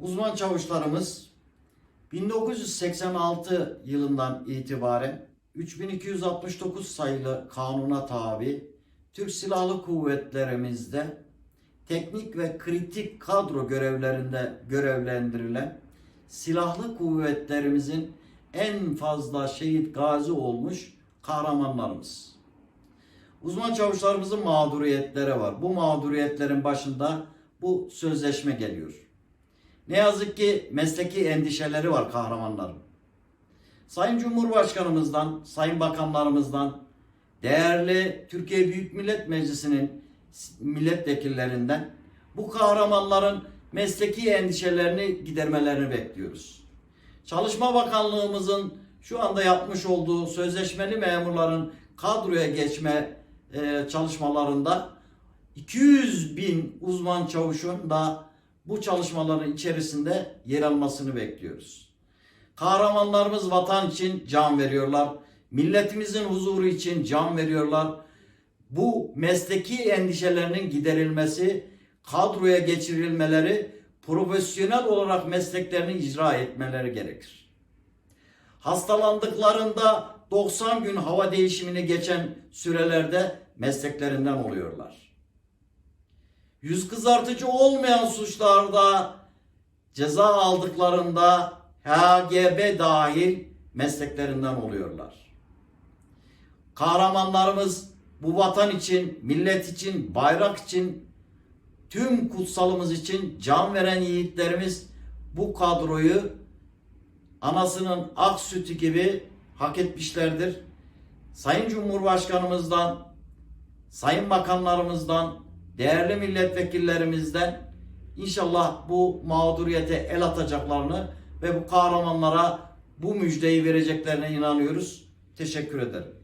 Uzman çavuşlarımız 1986 yılından itibaren 3269 sayılı kanuna tabi Türk Silahlı Kuvvetlerimizde teknik ve kritik kadro görevlerinde görevlendirilen silahlı kuvvetlerimizin en fazla şehit gazi olmuş kahramanlarımız. Uzman çavuşlarımızın mağduriyetleri var. Bu mağduriyetlerin başında bu sözleşme geliyor. Ne yazık ki mesleki endişeleri var kahramanların. Sayın Cumhurbaşkanımızdan, Sayın Bakanlarımızdan, değerli Türkiye Büyük Millet Meclisi'nin milletvekillerinden bu kahramanların mesleki endişelerini gidermelerini bekliyoruz. Çalışma Bakanlığımızın şu anda yapmış olduğu sözleşmeli memurların kadroya geçme e, çalışmalarında 200 bin uzman çavuşun da bu çalışmaların içerisinde yer almasını bekliyoruz. Kahramanlarımız vatan için can veriyorlar. Milletimizin huzuru için can veriyorlar. Bu mesleki endişelerinin giderilmesi, kadroya geçirilmeleri, profesyonel olarak mesleklerini icra etmeleri gerekir. Hastalandıklarında 90 gün hava değişimini geçen sürelerde mesleklerinden oluyorlar. Yüz kızartıcı olmayan suçlarda ceza aldıklarında HGB dahil mesleklerinden oluyorlar. Kahramanlarımız bu vatan için, millet için, bayrak için, tüm kutsalımız için can veren yiğitlerimiz bu kadroyu anasının ak sütü gibi hak etmişlerdir. Sayın Cumhurbaşkanımızdan, Sayın Bakanlarımızdan, değerli milletvekillerimizden inşallah bu mağduriyete el atacaklarını ve bu kahramanlara bu müjdeyi vereceklerine inanıyoruz. Teşekkür ederim.